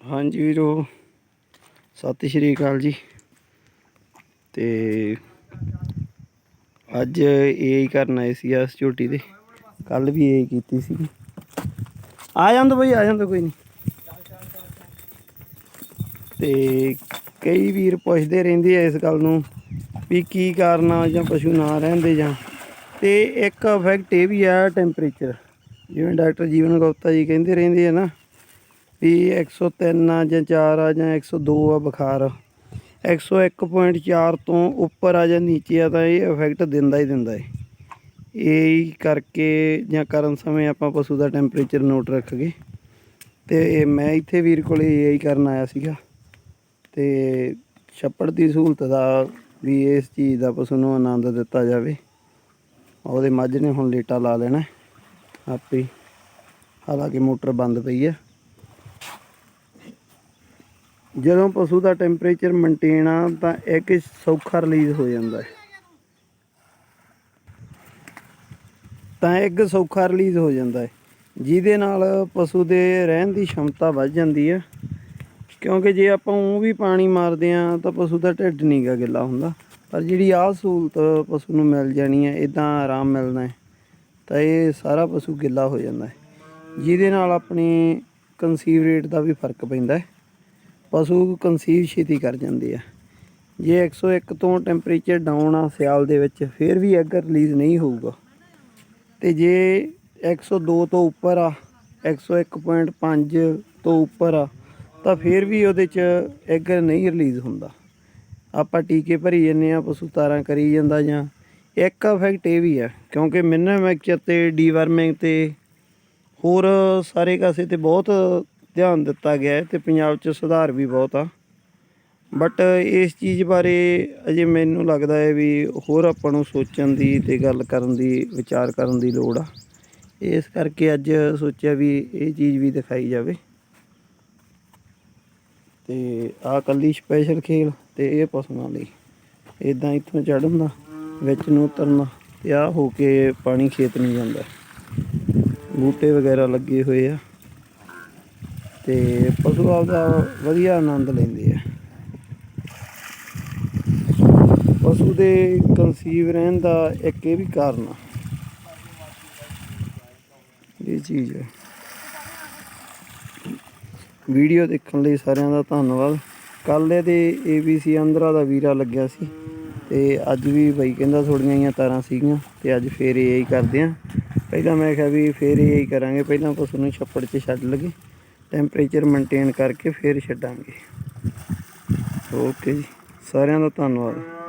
ਹਾਂਜੀ ਵੀਰੋ, ਸਤਿ ਸ਼੍ਰੀ ਅਕਾਲ ਜੀ। ਤੇ ਅੱਜ ਇਹ ਕਰਨ ਆਏ ਸੀ ਇਸ ਝੋਟੀ ਦੇ। ਕੱਲ ਵੀ ਇਹ ਕੀਤੀ ਸੀ। ਆ ਜਾਂਦਾ ਬਈ, ਆ ਜਾਂਦਾ, ਕੋਈ ਨਹੀਂ ਤੇ ਕਈ ਵੀਰ ਪੁੱਛਦੇ ਰਹਿੰਦੇ ਆ ਇਸ ਗੱਲ ਨੂੰ ਵੀ ਕੀ ਕਾਰਨ ਆ ਜਾਂ ਪਸ਼ੂ ਨਾ ਰਹਿੰਦੇ ਜਾਂ। ਤੇ ਇੱਕ ਇਫੈਕਟ ਇਹ ਵੀ ਆ ਟੈਂਪਰੇਚਰ ਜਿਵੇਂ ਡਾਕਟਰ ਜੀਵਨ ਗੁਪਤਾ ਜੀ ਕਹਿੰਦੇ ਰਹਿੰਦੇ ਆ ਨਾ ਵੀ 103 ਆ ਜਾਂ 4 ਆ ਜਾਂ 102 ਆ, ਬੁਖਾਰ। 101.4 ਤੋਂ ਉੱਪਰ ਆ ਜਾਂ ਨੀਚੇ ਆ ਤਾਂ ਇਹ ਇਫੈਕਟ ਦਿੰਦਾ ਹੀ ਦਿੰਦਾ ਹੈ ਇਹ ਹੀ ਕਰਕੇ ਜਾਂ ਕਰਨ ਸਮੇਂ ਆਪਾਂ ਪਸ਼ੂ ਦਾ ਟੈਂਪਰੇਚਰ ਨੋਟ ਰੱਖ ਰੱਖਗੇ ਤੇ ਮੈਂ ਇੱਥੇ ਵੀਰ ਕੋਲੇ ਇਹ ਹੀ ਕਰਨ ਆਇਆ ਸੀਗਾ ਤੇ ਛੱਪੜ ਦੀ ਸਹੂਲਤ ਦਾ ਵੀ ਇਸ ਚੀਜ਼ ਦਾ ਪਸ਼ੂ ਨੂੰ ਆਨੰਦ ਦਿੱਤਾ ਜਾਵੇ। ਉਹਦੇ ਮੱਝ ਨੇ ਹੁਣ ਲੇਟਾ ਲਾ ਲੈਣਾ, ਆਪੇ। ਹਾਲਾਂਕਿ ਮੋਟਰ ਬੰਦ ਪਈ ਹੈ ਜਦੋਂ ਪਸ਼ੂ ਦਾ ਟੈਂਪਰੇਚਰ ਮੇਨਟੇਨ ਆ, ਤਾਂ ਇੱਕ ਸੌਖਾ ਰਿਲੀਜ਼ ਹੋ ਜਾਂਦਾ ਹੈ। ਤਾਂ ਇੱਕ ਸੌਖਾ ਰਿਲੀਜ਼ ਹੋ ਜਾਂਦਾ ਹੈ। ਜਿਹਦੇ ਨਾਲ ਪਸ਼ੂ ਦੇ ਰਹਿਣ ਦੀ ਸ਼ਮਤਾ ਵੱਧ ਜਾਂਦੀ ਹੈ। ਕਿਉਂਕਿ ਜੇ ਆਪਾਂ ਉਹ ਵੀ ਪਾਣੀ ਮਾਰਦੇ ਆ ਤਾਂ ਪਸ਼ੂ ਦਾ ਢਿੱਡ ਨਹੀਂ ਗਾ ਗਿੱਲਾ ਹੁੰਦਾ। ਪਰ ਜਿਹੜੀ ਆਹ ਸਹੂਲਤ ਪਸ਼ੂ ਨੂੰ ਮਿਲ ਜਾਣੀ ਹੈ ਇਦਾਂ ਆਰਾਮ ਮਿਲਣਾ ਹੈ, ਤਾਂ ਇਹ ਸਾਰਾ ਪਸ਼ੂ ਗਿੱਲਾ ਹੋ ਜਾਂਦਾ ਹੈ। ਜਿਹਦੇ ਨਾਲ ਆਪਣੀ ਕਨਸੀਵ ਰੇਟ ਦਾ ਵੀ ਫ਼ਰਕ ਪੈਂਦਾ ਹੈ। ਪਸ਼ੂ ਕਨਸੀਵ ਛੇਤੀ ਕਰ ਜਾਂਦੇ ਆ। ਜੇ 101 ਤੋਂ ਟੈਂਪਰੇਚਰ ਡਾਊਨ ਆ ਸਿਆਲ ਦੇ ਵਿੱਚ, ਫਿਰ ਵੀ ਐਗ ਰਿਲੀਜ਼ ਨਹੀਂ ਹੋਊਗਾ। ਤੇ ਜੇ 102 ਤੋਂ ਉੱਪਰ ਆ 101.5 ਤੋਂ ਉੱਪਰ ਆ, ਤਾਂ ਫਿਰ ਵੀ ਉਹਦੇ ਚ ਐਗ ਨਹੀਂ ਰਿਲੀਜ਼ ਹੁੰਦਾ। ਆਪਾਂ ਟੀਕੇ ਭਰੀ ਜੰਨੇ ਆ, ਪਸ਼ੂ ਤਾਰਾਂ ਕਰੀ ਜਾਂਦਾ ਜਾਂ, ਇੱਕ ਇਫੈਕਟ ਇਹ ਵੀ ਹੈ ਕਿਉਂਕਿ ਮਿਨਰਲ ਮਿਕਸਚਰ ਤੇ ਡੀਵਰਮਿੰਗ ਤੇ ਹੋਰ ਸਾਰੇ ਕਾਸੇ ਤੇ ਬਹੁਤ ਧਿਆਨ ਦਿੱਤਾ ਗਿਆ ਹੈ ਤੇ ਪੰਜਾਬ 'ਚ ਸੁਧਾਰ ਵੀ ਬਹੁਤ ਆ। ਬਟ ਇਸ ਚੀਜ਼ ਬਾਰੇ ਅਜੇ ਮੈਨੂੰ ਲੱਗਦਾ ਹੈ ਵੀ ਹੋਰ ਆਪਾਂ ਨੂੰ ਸੋਚਣ ਦੀ ਤੇ ਗੱਲ ਕਰਨ ਦੀ, ਵਿਚਾਰ ਕਰਨ ਦੀ ਲੋੜ ਆ। ਇਸ ਕਰਕੇ ਅੱਜ ਸੋਚਿਆ ਵੀ ਇਹ ਚੀਜ਼ ਵੀ ਦਿਖਾਈ ਜਾਵੇ। ਤੇ ਆ ਕੱਲੀ ਸਪੈਸ਼ਲ ਖੇਲ ਤੇ ਇਹ ਪਸ਼ੂਆਂ ਲਈ। ਇਦਾਂ ਇੱਥੋਂ ਚੜ੍ਹਨ ਦਾ, ਵਿੱਚ ਨੂੰ ਉਤਰਨਾ ਤੇ ਆ ਹੋ ਕੇ ਪਾਣੀ ਖੇਤ ਨਹੀਂ ਜਾਂਦਾ ਬੂਟੇ ਵਗੈਰਾ ਲੱਗੇ ਹੋਏ ਆ। ਤੇ ਪਸ਼ੂ ਆਪਦਾ ਵਧੀਆ ਆਨੰਦ ਲੈਂਦੇ ਆ। ਪਸ਼ੂ ਦੇ ਕਨਸੀਵ ਰਹਿਣ ਦਾ ਇੱਕ ਇਹ ਵੀ ਕਾਰਨ ਆ। ਇਹ ਚੀਜ਼ ਹੈ ਵੀਡੀਓ ਦੇਖਣ ਲਈ ਸਾਰਿਆਂ ਦਾ ਧੰਨਵਾਦ। ਕੱਲ੍ਹ ਇਹਦੇ ABC ਅੰਦਰਾ ਦਾ ਵੀਰਾ ਲੱਗਿਆ ਸੀ ਤੇ ਅੱਜ ਵੀ ਬਈ ਕਹਿੰਦਾ ਥੋੜੀਆਂ ਜਿਹੀਆਂ ਤਾਰਾਂ ਸੀਗੀਆਂ ਤੇ ਅੱਜ ਫੇਰ ਇਹ ਹੀ ਕਰਦੇ ਆ। ਪਹਿਲਾਂ ਮੈਂ ਕਿਹਾ ਵੀ ਫੇਰ ਇਹ ਹੀ ਕਰਾਂਗੇ, ਪਹਿਲਾਂ ਪਸ਼ੂ ਨੂੰ ਛੱਪੜ 'ਚ ਛੱਡ ਲਗੇ ਟੈਂਪਰੇਚਰ ਮੇਨਟੇਨ ਕਰਕੇ ਫੇਰ ਛੱਡਾਂਗੇ। ਓਕੇ ਜੀ ਸਾਰਿਆਂ ਦਾ ਧੰਨਵਾਦ।